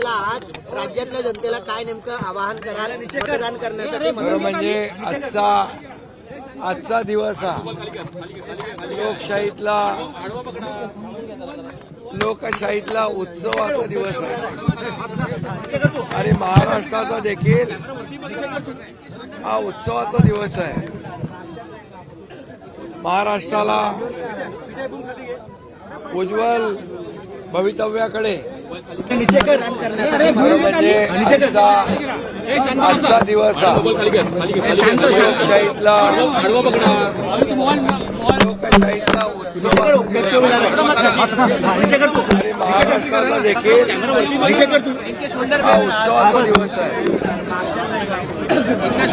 आज राज्यातल्या जनतेला काय नेमकं आवाहन कराल मतदान करण्यासाठी म्हणजे आजचा आजचा दिवस हा. लोकशाहीतला लोकशाहीतला उत्सवाचा दिवस आहे. आणि महाराष्ट्राचा देखील हा उत्सवाचा दिवस आहे. महाराष्ट्राला उज्ज्वल भवितव्याकडे आजचा दिवस लोकशाहीतला लोकशाहीतला उत्सव महाराष्ट्राला देखील हा उत्सवाचा दिवस आहे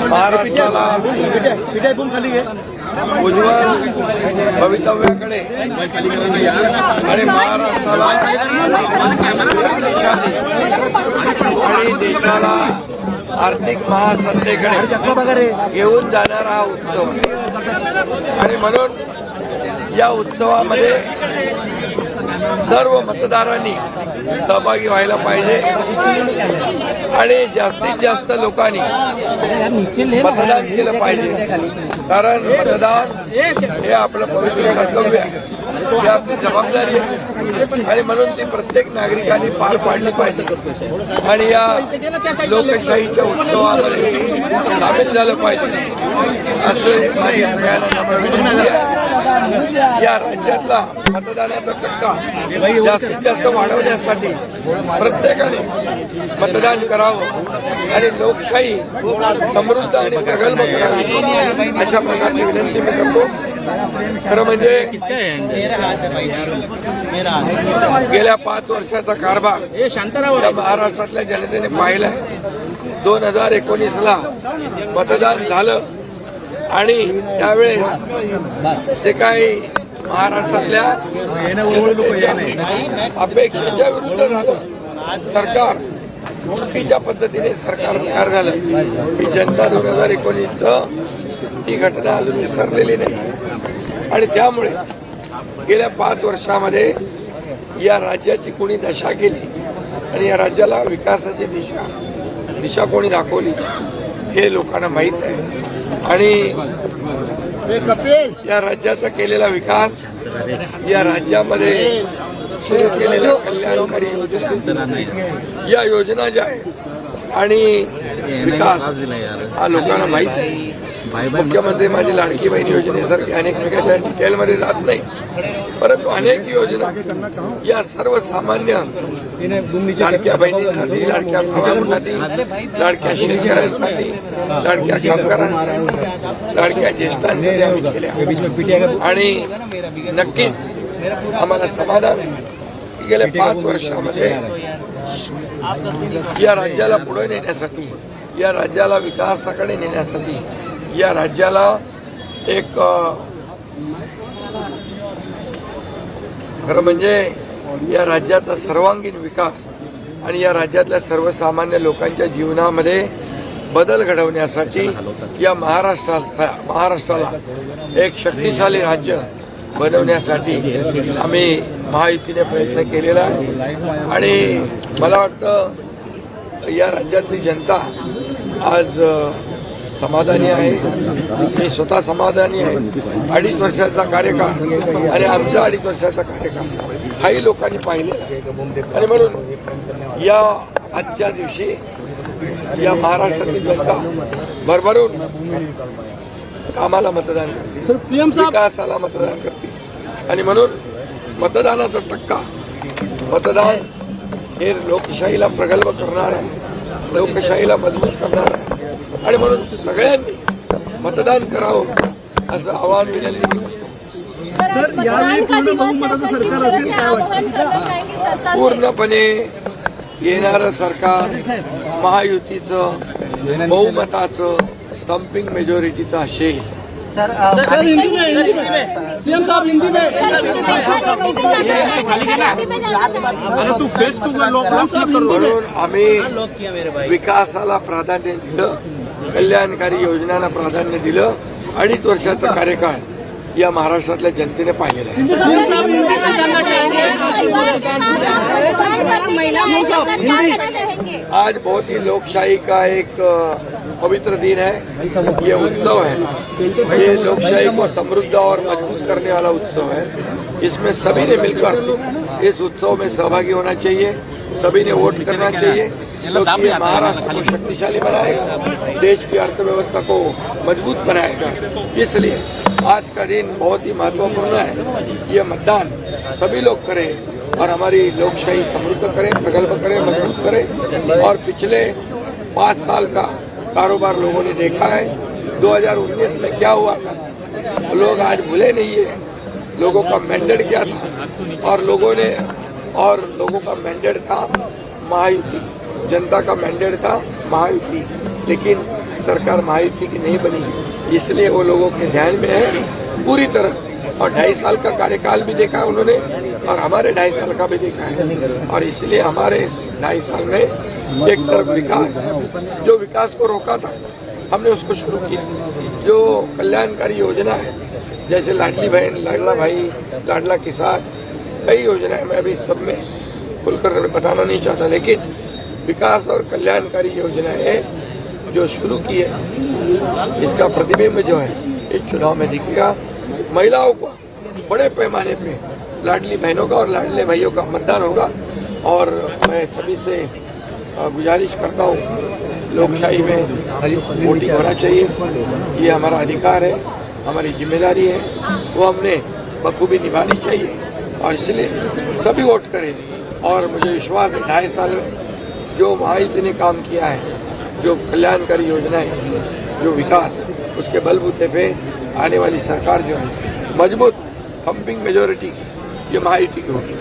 महाराष्ट्राला खाली घे उज्ज्वल भवितव्याकडे आणि महाराष्ट्राला आणि देशाला आर्थिक महासत्तेकडे घेऊन जाणारा हा उत्सव. आणि म्हणून या उत्सवामध्ये सर्व मतदारांनी सहभागी व्हायला पाहिजे. आणि जास्तीत जास्त लोकांनी मतदान केलं पाहिजे. कारण मतदान हे आपलं पवित्र कर्तव्य आहे. ही आपली जबाबदारी आहे. आणि म्हणून ती प्रत्येक नागरिकांनी पार पाडली पाहिजे. आणि या लोकशाहीच्या उत्सवामध्ये सामील झालं पाहिजे. असं माझी सगळ्यांना विनंती आहे. या राज्यातला मतदानाचा टक्का जास्तीत जास्त वाढवण्यासाठी प्रत्येकाने मतदान करावं आणि लोकशाही समृद्ध आणि प्रगल्भ करावी अशा प्रकारची विनंती मी करतो. खरं म्हणजे गेल्या पाच वर्षाचा कारभार या महाराष्ट्रातल्या जनतेने पाहिलाय दोन हजार एकोणीसला मतदान झालं. आणि त्यावेळेस जे काही महाराष्ट्रातल्या अपेक्षेच्या विरुद्ध झालं सरकार चुकीच्या पद्धतीने सरकार तयार झालं. की जनता दोन हजार एकोणीसचं ती घटना अजून विसरलेली नाही. आणि त्यामुळे गेल्या पाच वर्षामध्ये या राज्याची कोणी दशा केली आणि या राज्याला विकासाची दिशा दिशा कोणी दाखवली हे लोकांना माहीत आहे आणि या राज्याचा केलेला विकास या राज्यामध्ये सुरू केलेल्या कल्याणकारी योजना या योजना ज्या आहेत आणि विकास हा लोकांना माहीत आहे. मुख्यमंत्री माझी लाडकी बहीण योजनेसारखी अनेक मेकाच्या डिटेलमध्ये जात नाही. परंतु अनेक योजना या सर्वसामान्य लाडक्या बहिणींसाठी लाडक्या भावांसाठी लाडक्या शेतकऱ्यांसाठी लाडक्या कामगारांसाठी लाडक्या ज्येष्ठांसाठी आम्ही केल्या. आणि नक्कीच आम्हाला समाधान आहे गेल्या पाच वर्षामध्ये या राज्याला पुढे नेण्यासाठी या राज्याला विकासाकडे नेण्यासाठी या राज्याला एक खरं म्हणजे या राज्याचा सर्वांगीण विकास आणि या राज्यातल्या सर्वसामान्य लोकांच्या जीवनामध्ये बदल घडवण्यासाठी या महाराष्ट्राला महाराष्ट्राला एक शक्तिशाली राज्य बनवण्यासाठी आम्ही महायुतीने प्रयत्न केलेला आहे. आणि मला वाटतं या राज्यातली जनता आज समाधानी आहे. मी स्वतः समाधानी आहे. अडीच वर्षाचा कार्यकाळ आणि आमचा अडीच वर्षाचा कार्यकाळ. हाही लोकांनी पाहिलेला आहे. आणि म्हणून या आजच्या दिवशी या महाराष्ट्रातील जनता भरभरून कामाला मतदान करते. विकासाला मतदान करते. आणि म्हणून मतदानाचा टक्का मतदान हे लोकशाहीला प्रगल्भ करणार आहे. लोकशाहीला मजबूत करणार आहे. आणि म्हणून सगळ्यांनी मतदान करावं असं आवाहन विनंती पूर्णपणे येणारं सरकार महायुतीचं बहुमताचं थम्पिंग मेजॉरिटीचं असेल. सर हिंदी में हिंदी में। सीएम साहब हिंदी में। अरे तू फेस तू म्हणून आम्ही विकासाला प्राधान्य दिलं कल्याणकारी योजनांना प्राधान्य दिलं अडीच वर्षाचा कार्यकाळ या महाराष्ट्रातल्या जनतेने पाहिलेलं आहे. सर क्या कहना चाहेंगे आज बहुत ही लोकशाही का एक पवित्र दिन है। ये उत्सव है। ये लोकशाही को समृद्ध और मज़बूत करने वाला उत्सव है। इसमें सभी ने मिलकर इस उत्सव में सहभागी होना चाहिए। सभी ने वोट करना चाहिए। क्योंकि महाराष्ट्र को शक्तिशाली बनाएगा देश की अर्थव्यवस्था को मज़बूत बनाएगा। इसलिए आज का दिन बहुत ही महत्वपूर्ण है ये मतदान सभी लोग करें और हमारी लोकशाही समृद्ध करें, प्रगल्भ करें, मज़बूत करें। और पिछले पाँच साल का कारोबार लोगों ने देखा है। 2019 में क्या हुआ था? लोग आज भूले नहीं है। लोगों का मैंडेट क्या था? और लोगों ने और लोगों का मैंडेट था महायुति। जनता का मैंडेट था महायुति। लेकिन सरकार महायुति की नहीं बनी। इसलिए वो लोगों के ध्यान में है। पूरी तरह। और ढाई साल का कार्यकाल भी देखा है उन्होंने और हमारे ढाई साल का भी देखा है। और इसलिए हमारे ढाई साल में एक तरफ़ विकास, जो विकास को रोका था, हमने उसको शुरू किया। जो कल्याणकारी योजना है, जैसे लाडली बहन, लाडला भाई, लाडला किसान, कई योजनाएँ मैं अभी सब में खुलकर बताना नहीं चाहता, लेकिन विकास और कल्याणकारी योजनाएँ जो शुरू की है इसका प्रतिबिंब जो है, इस चुनाव में दिखेगा। महिलाओं को, बड़े पैमाने पे, लाडली बहनों का और लाडले भाइयों का मतदान होगा। और मैं सभी से गुजारिश करता हूँ, लोकशाही में वोटिंग होना चाहिए। ये हमारा अधिकार है, हमारी ज़िम्मेदारी है, वो हमने बखूबी निभानी चाहिए। और इसलिए सभी वोट करें। और मुझे विश्वास है, ढाई साल में जो महायुति ने काम किया है जो कल्याणकारी योजनाएं जो विकास उसके बलबूते पे आने वाली सरकार जो है मजबूत पंपिंग मेजोरिटी ये महायुति की होगी।